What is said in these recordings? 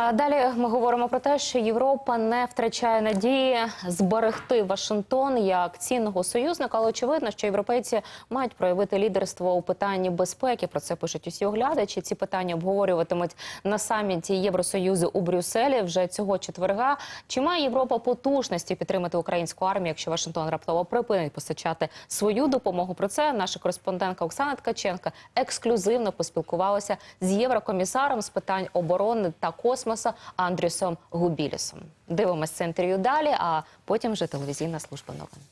Далі ми говоримо про те, що Європа не втрачає надії зберегти Вашингтон як цінного союзника. Але очевидно, що європейці мають проявити лідерство у питанні безпеки. Про це пишуть усі оглядачі. Ці питання обговорюватимуть на саміті Євросоюзу у Брюсселі вже цього четверга. Чи має Європа потужності підтримати українську армію, якщо Вашингтон раптово припинить постачати свою допомогу? Про це наша кореспондентка Оксана Ткаченка ексклюзивно поспілкувалася з єврокомісаром з питань оборони та космоса Андрюсом Губілісом. Дивимось це інтерв'ю далі, а потім вже телевізійна служба новин.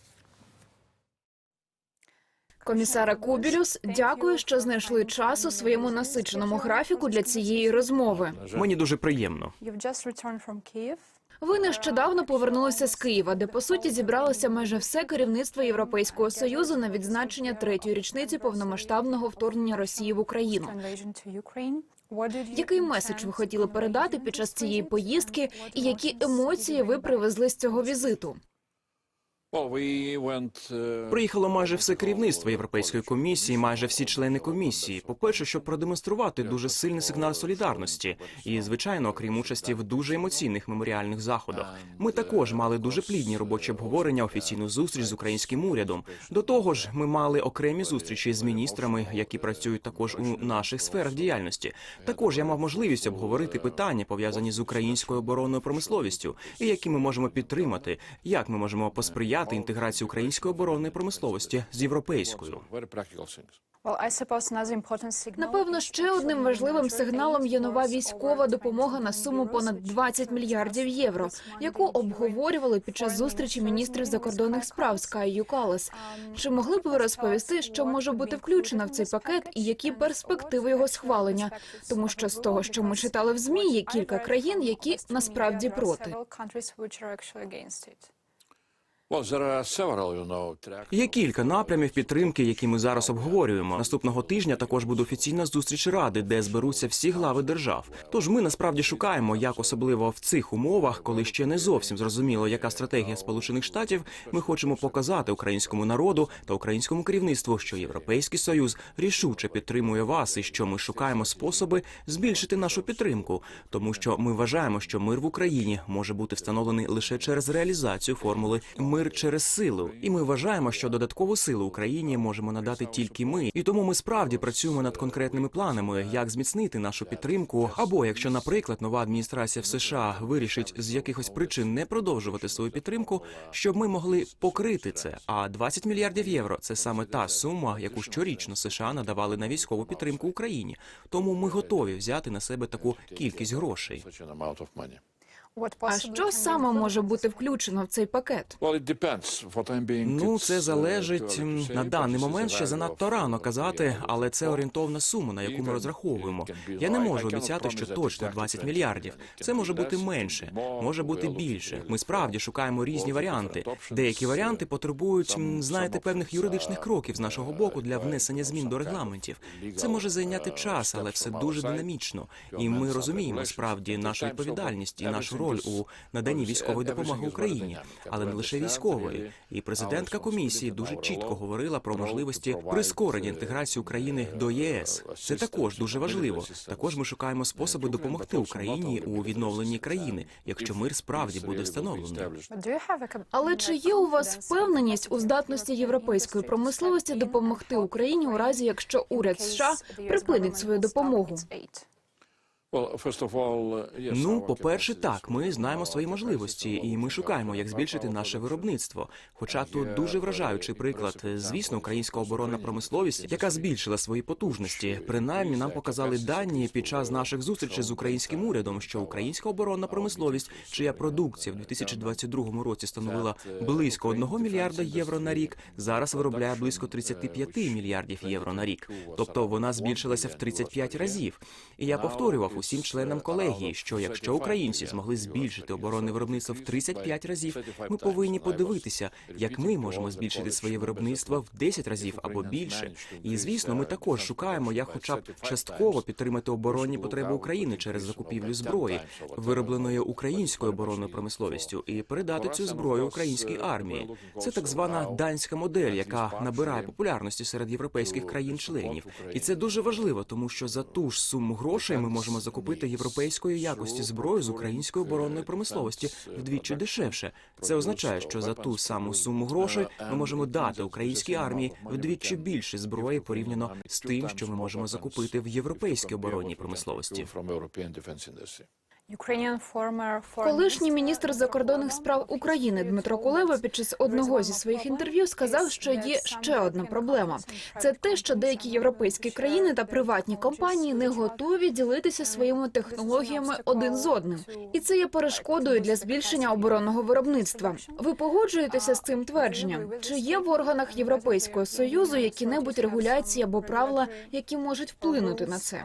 Комісара Кубілюс, дякую, що знайшли час у своєму насиченому графіку для цієї розмови. Мені дуже приємно. Ви нещодавно повернулися з Києва, де по суті зібралося майже все керівництво Європейського союзу на відзначення третьої річниці повномасштабного вторгнення Росії в Україну. Який меседж ви хотіли передати під час цієї поїздки, і які емоції ви привезли з цього візиту? Приїхало майже все керівництво Європейської комісії, майже всі члени комісії. По-перше, щоб продемонструвати дуже сильний сигнал солідарності, і звичайно, окрім участі в дуже емоційних меморіальних заходах. Ми також мали дуже плідні робочі обговорення, офіційну зустріч з українським урядом. До того ж, ми мали окремі зустрічі з міністрами, які працюють також у наших сферах діяльності. Також я мав можливість обговорити питання пов'язані з українською оборонною промисловістю, і які ми можемо підтримати, як ми можемо посприяти інтеграції української оборонної промисловості з європейською. Напевно, ще одним важливим сигналом є нова військова допомога на суму понад 20 мільярдів євро, яку обговорювали під час зустрічі міністрів закордонних справ Скай Юкалес. Чи могли б ви розповісти, що може бути включено в цей пакет і які перспективи його схвалення? Тому що з того, що ми читали в змі, є кілька країн, які насправді проти. Є кілька напрямів підтримки, які ми зараз обговорюємо. Наступного тижня також буде офіційна зустріч ради, де зберуться всі глави держав. Тож ми насправді шукаємо, як особливо в цих умовах, коли ще не зовсім зрозуміло, яка стратегія Сполучених Штатів, ми хочемо показати українському народу та українському керівництву, що Європейський Союз рішуче підтримує вас, і що ми шукаємо способи збільшити нашу підтримку, тому що ми вважаємо, що мир в Україні може бути встановлений лише через реалізацію формули мир через силу. І ми вважаємо, що додаткову силу Україні можемо надати тільки ми. І тому ми справді працюємо над конкретними планами, як зміцнити нашу підтримку. Або якщо, наприклад, нова адміністрація в США вирішить з якихось причин не продовжувати свою підтримку, щоб ми могли покрити це. А 20 мільярдів євро це саме та сума, яку щорічно США надавали на військову підтримку Україні. Тому ми готові взяти на себе таку кількість грошей. А що саме може бути включено в цей пакет? Ну, це залежить на даний момент ще занадто рано казати, але це орієнтовна сума, на яку ми розраховуємо. Я не можу обіцяти, що точно 20 мільярдів. Це може бути менше, може бути більше. Ми справді шукаємо різні варіанти. Деякі варіанти потребують, знаєте, певних юридичних кроків з нашого боку для внесення змін до регламентів. Це може зайняти час, але все дуже динамічно. І ми розуміємо справді нашу відповідальність і нашу роль у наданні військової допомоги Україні, але не лише військової. І президентка комісії дуже чітко говорила про можливості прискорення інтеграції України до ЄС. Це також дуже важливо. Також ми шукаємо способи допомогти Україні у відновленні країни, якщо мир справді буде встановлений. Але чи є у вас впевненість у здатності європейської промисловості допомогти Україні у разі, якщо уряд США припинить свою допомогу? Ну, по-перше, так, ми знаємо свої можливості, і ми шукаємо, як збільшити наше виробництво. Хоча тут дуже вражаючий приклад. Звісно, українська оборонна промисловість, яка збільшила свої потужності. Принаймні, нам показали дані під час наших зустрічей з українським урядом, що українська оборонна промисловість, чия продукція в 2022 році становила близько 1 мільярда євро на рік, зараз виробляє близько 35 мільярдів євро на рік. Тобто вона збільшилася в 35 разів. І я повторював усім членам колегії, що якщо українці змогли збільшити оборонне виробництво в 35 разів, ми повинні подивитися, як ми можемо збільшити своє виробництво в 10 разів або більше. І звісно, ми також шукаємо, як, хоча б частково підтримати оборонні потреби України через закупівлю зброї, виробленої українською оборонною промисловістю, і передати цю зброю українській армії. Це так звана данська модель, яка набирає популярності серед європейських країн-членів. І це дуже важливо, тому що за ту ж суму грошей ми можемо закупити європейської якості зброю з української оборонної промисловості вдвічі дешевше. Це означає, що за ту саму суму грошей ми можемо дати українській армії вдвічі більше зброї порівняно з тим, що ми можемо закупити в європейській оборонній промисловості. Колишній міністр закордонних справ України Дмитро Кулеба під час одного зі своїх інтерв'ю сказав, що є ще одна проблема. Це те, що деякі європейські країни та приватні компанії не готові ділитися своїми технологіями один з одним, і це є перешкодою для збільшення оборонного виробництва. Ви погоджуєтеся з цим твердженням? Чи є в органах Європейського союзу які-небудь регуляції або правила, які можуть вплинути на це?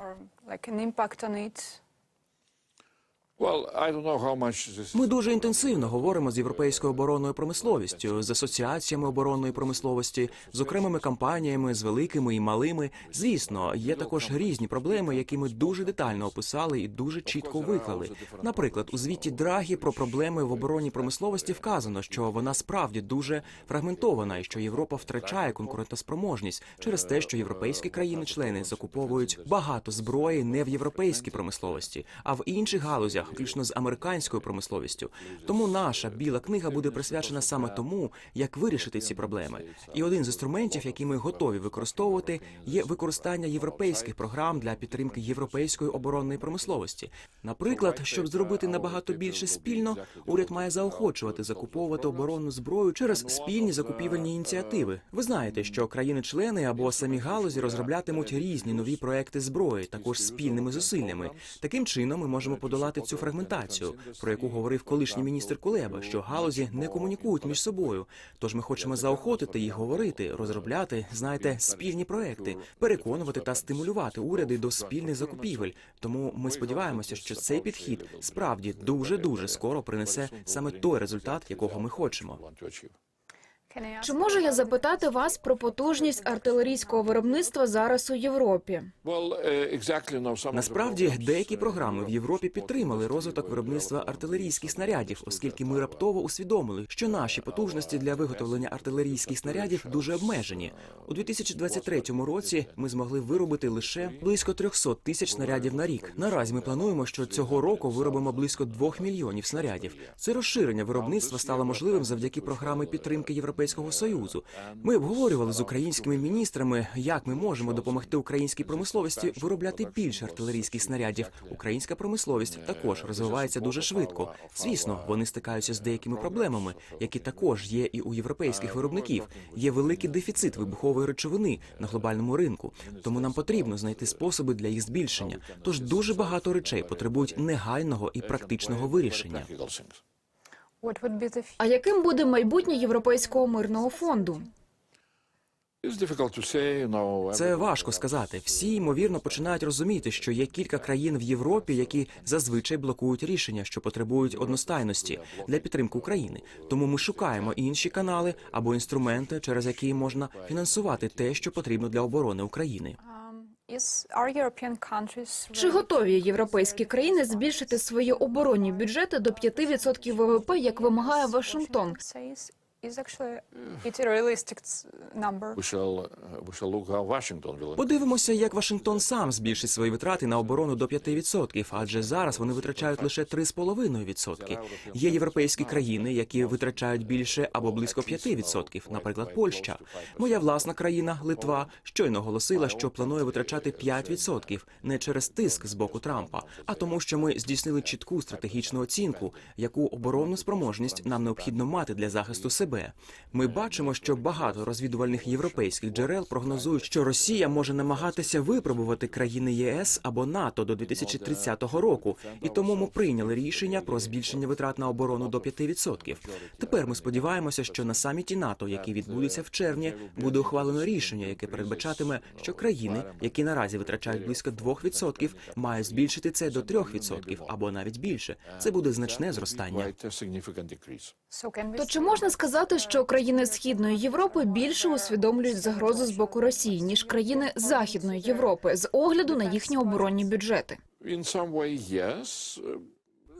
Ми дуже інтенсивно говоримо з європейською оборонною промисловістю, з асоціаціями оборонної промисловості, з окремими компаніями, з великими і малими. Звісно, є також різні проблеми, які ми дуже детально описали і дуже чітко виклали. Наприклад, у звіті Драгі про проблеми в оборонній промисловості вказано, що вона справді дуже фрагментована, і що Європа втрачає конкурентоспроможність через те, що європейські країни-члени закуповують багато зброї не в європейській промисловості, а в інших галузях, включно з американською промисловістю. Тому наша біла книга буде присвячена саме тому, як вирішити ці проблеми. І один з інструментів, які ми готові використовувати, є використання європейських програм для підтримки європейської оборонної промисловості. Наприклад, щоб зробити набагато більше спільно, уряд має заохочувати закуповувати оборонну зброю через спільні закупівельні ініціативи. Ви знаєте, що країни-члени або самі галузі розроблятимуть різні нові проекти зброї, також спільними зусиллями. Таким чином, ми можемо подолати цю фрагментацію, про яку говорив колишній міністр Кулеба, що галузі не комунікують між собою. Тож ми хочемо заохотити їх говорити, розробляти, знаєте, спільні проекти, переконувати та стимулювати уряди до спільних закупівель. Тому ми сподіваємося, що цей підхід справді дуже дуже скоро принесе саме той результат, якого ми хочемо. Чи можу я запитати вас про потужність артилерійського виробництва зараз у Європі? Насправді деякі програми в Європі підтримали розвиток виробництва артилерійських снарядів, оскільки ми раптово усвідомили, що наші потужності для виготовлення артилерійських снарядів дуже обмежені. У 2023 році ми змогли виробити лише близько 300 тисяч снарядів на рік. Наразі ми плануємо, що цього року виробимо близько 2 мільйонів снарядів. Це розширення виробництва стало можливим завдяки програми підтримки Європейського союзу. Ми обговорювали з українськими міністрами, як ми можемо допомогти українській промисловості виробляти більше артилерійських снарядів. Українська промисловість також розвивається дуже швидко. Звісно, вони стикаються з деякими проблемами, які також є і у європейських виробників. Є великий дефіцит вибухової речовини на глобальному ринку, тому нам потрібно знайти способи для їх збільшення. Тож дуже багато речей потребують негайного і практичного вирішення. А яким буде майбутнє Європейського мирного фонду? Це важко сказати. Всі ймовірно починають розуміти, що є кілька країн в Європі, які зазвичай блокують рішення, що потребують одностайності для підтримки України. Тому ми шукаємо інші канали або інструменти, через які можна фінансувати те, що потрібно для оборони України. Чи готові європейські країни збільшити свої оборонні бюджети до 5% ВВП, як вимагає Вашингтон? Is actually it's a realistic number. Подивимося, як Вашингтон сам збільшить свої витрати на оборону до 5%, адже зараз вони витрачають лише 3,5%. Є європейські країни, які витрачають більше або близько 5%, наприклад, Польща. Моя власна країна, Литва, щойно оголосила, що планує витрачати 5% не через тиск з боку Трампа, а тому, що ми здійснили чітку стратегічну оцінку, яку оборонну спроможність нам необхідно мати для захисту себе. Ми бачимо, що багато розвідувальних європейських джерел прогнозують, що Росія може намагатися випробувати країни ЄС або НАТО до 2030 року, і тому ми прийняли рішення про збільшення витрат на оборону до 5%. Тепер ми сподіваємося, що на саміті НАТО, який відбудеться в червні, буде ухвалено рішення, яке передбачатиме, що країни, які наразі витрачають близько 2%, мають збільшити це до 3% або навіть більше. Це буде значне зростання. То чи можна сказати, що країни Східної Європи більше усвідомлюють загрозу з боку Росії ніж країни Західної Європи з огляду на їхні оборонні бюджети?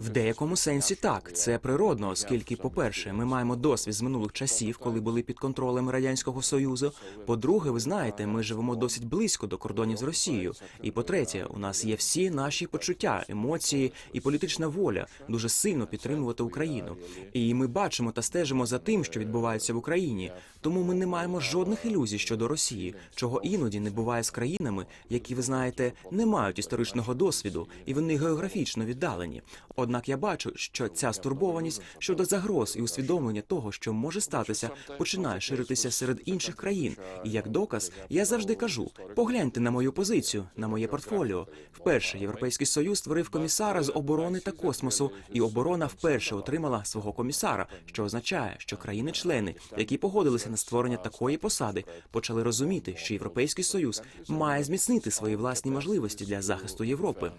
В деякому сенсі так, це природно, оскільки, по-перше, ми маємо досвід з минулих часів, коли були під контролем радянського союзу. По-друге, ви знаєте, ми живемо досить близько до кордонів з Росією. І по-третє, у нас є всі наші почуття, емоції і політична воля дуже сильно підтримувати Україну. І ми бачимо та стежимо за тим, що відбувається в Україні. Тому ми не маємо жодних ілюзій щодо Росії, чого іноді не буває з країнами, які ви знаєте, не мають історичного досвіду, і вони географічно віддалені. Однак я бачу, що ця стурбованість щодо загроз і усвідомлення того, що може статися, починає ширитися серед інших країн. І як доказ, я завжди кажу: погляньте на мою позицію, на моє портфоліо. Вперше європейський союз створив комісара з оборони та космосу, і оборона вперше отримала свого комісара, що означає, що країни-члени, які погодилися на створення такої посади, почали розуміти, що європейський союз має зміцнити свої власні можливості для захисту Європи.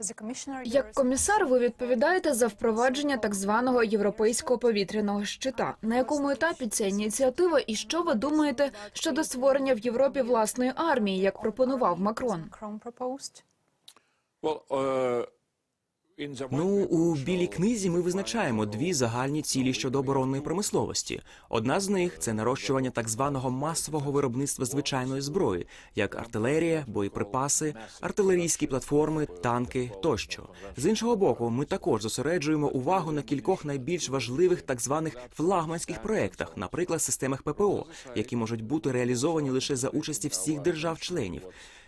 As Як комісар, ви відповідаєте за впровадження так званого європейського повітряного щита. На якому етапі ця ініціатива, і що ви думаєте щодо створення в Європі власної армії, як пропонував Макрон? Ну у білій книзі ми визначаємо дві загальні цілі щодо оборонної промисловості. Одна з них це нарощування так званого масового виробництва звичайної зброї, як артилерія, боєприпаси, артилерійські платформи, танки тощо. З іншого боку, ми також зосереджуємо увагу на кількох найбільш важливих так званих флагманських проєктах, наприклад, системах ППО, які можуть бути реалізовані лише за участі всіх держав-членів.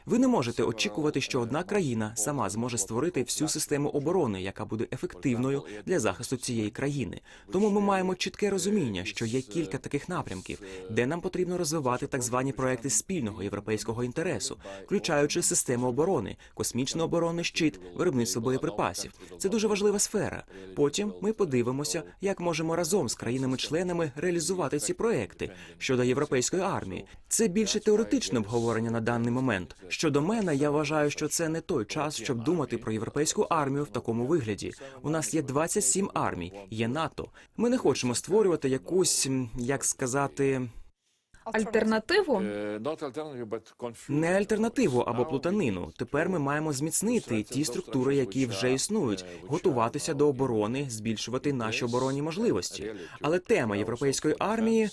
Ви не можете очікувати, що одна країна сама зможе створити всю систему оборони, яка буде ефективною для захисту цієї країни. Тому ми маємо чітке розуміння, що є кілька таких напрямків, де нам потрібно розвивати так звані проекти спільного європейського інтересу, включаючи систему оборони, космічний оборонний щит, виробництво боєприпасів. Це дуже важлива сфера. Потім ми подивимося, як можемо разом з країнами-членами реалізувати ці проекти щодо європейської армії. Це більше теоретичне обговорення на даний момент. Щодо мене, я вважаю, що це не той час, щоб думати про європейську армію в такому вигляді. У нас є 27 армій, є НАТО. Ми не хочемо створювати якусь, як сказати, Альтернативу? не альтернативу або плутанину. Тепер ми маємо зміцнити ті структури, які вже існують, готуватися до оборони, збільшувати наші оборонні можливості. Але тема європейської армії.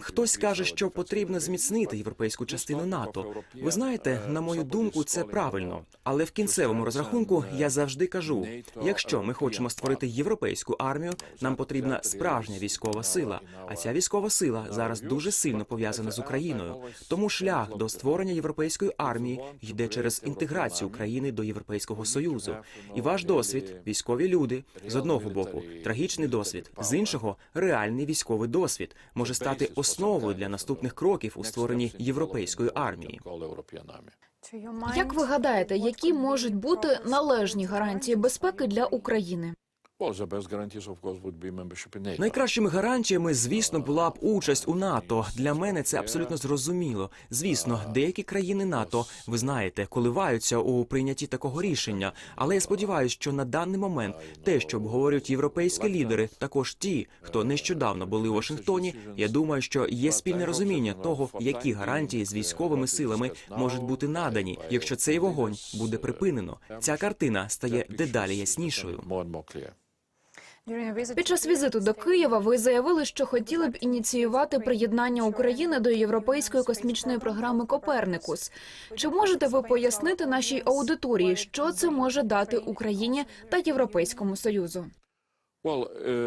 Хтось каже, що потрібно зміцнити європейську частину НАТО. Ви знаєте, на мою думку, це правильно. Але в кінцевому розрахунку я завжди кажу: якщо ми хочемо створити європейську армію, нам потрібна справжня військова сила. А ця військова сила зараз дуже сильно пов'язана з Україною. Тому шлях до створення європейської армії йде через інтеграцію України до Європейського союзу. І ваш досвід, військові люди, з одного боку, трагічний досвід, з іншого реальний військовий досвід може стати основою для наступних кроків у створенні європейської армії. Як ви гадаєте, які можуть бути належні гарантії безпеки для України? Найкращими гарантіями, звісно, була б участь у НАТО. Для мене це абсолютно зрозуміло. Звісно, деякі країни НАТО, ви знаєте, коливаються у прийнятті такого рішення. Але я сподіваюся, що на даний момент те, що обговорюють європейські лідери, також ті, хто нещодавно були у Вашингтоні. Я думаю, що є спільне розуміння того, які гарантії з військовими силами можуть бути надані, якщо цей вогонь буде припинено. Ця картина стає дедалі яснішою. Під час візиту до Києва ви заявили, що хотіли б ініціювати приєднання України до європейської космічної програми Коперникус. Чи можете ви пояснити нашій аудиторії, що це може дати Україні та Європейському Союзу?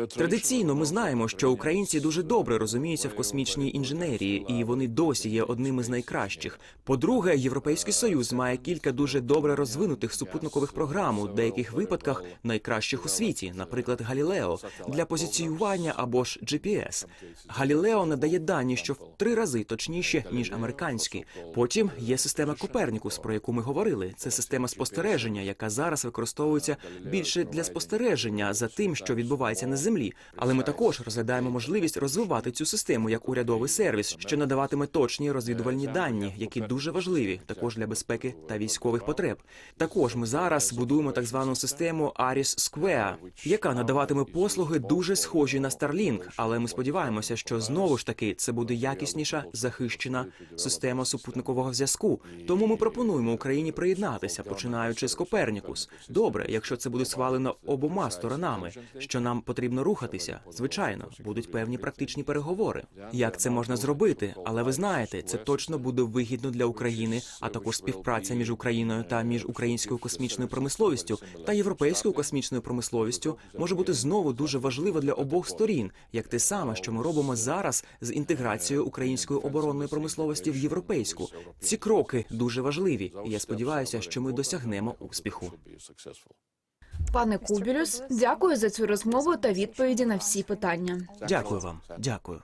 Традиційно ми знаємо, що українці дуже добре розуміються в космічній інженерії, і вони досі є одними з найкращих. По-друге, європейський союз має кілька дуже добре розвинутих супутникових програм, у деяких випадках найкращих у світі, наприклад, Галілео для позиціювання або ж GPS. Галілео надає дані, що в три рази точніші ніж американські. Потім є система Копернікус, про яку ми говорили. Це система спостереження, яка зараз використовується більше для спостереження за тим, що відбувається відбувається на землі. Але ми також розглядаємо можливість розвивати цю систему як урядовий сервіс, що надаватиме точні розвідувальні дані, які дуже важливі також для безпеки та військових потреб. Також ми зараз будуємо так звану систему Aris Square, яка надаватиме послуги дуже схожі на Starlink, але ми сподіваємося, що знову ж таки це буде якісніша захищена система супутникового зв'язку. Тому ми пропонуємо Україні приєднатися, починаючи з Копернікус. Добре, якщо це буде схвалено обома сторонами, що нам потрібно рухатися. Звичайно, будуть певні практичні переговори. Як це можна зробити? Але ви знаєте, це точно буде вигідно для України, а також співпраця між Україною та між українською космічною промисловістю та європейською космічною промисловістю може бути знову дуже важлива для обох сторін, як те саме, що ми робимо зараз з інтеграцією української оборонної промисловості в європейську. Ці кроки дуже важливі, і я сподіваюся, що ми досягнемо успіху. Пане Кубілюс, дякую за цю розмову та відповіді на всі питання. Дякую вам. Дякую.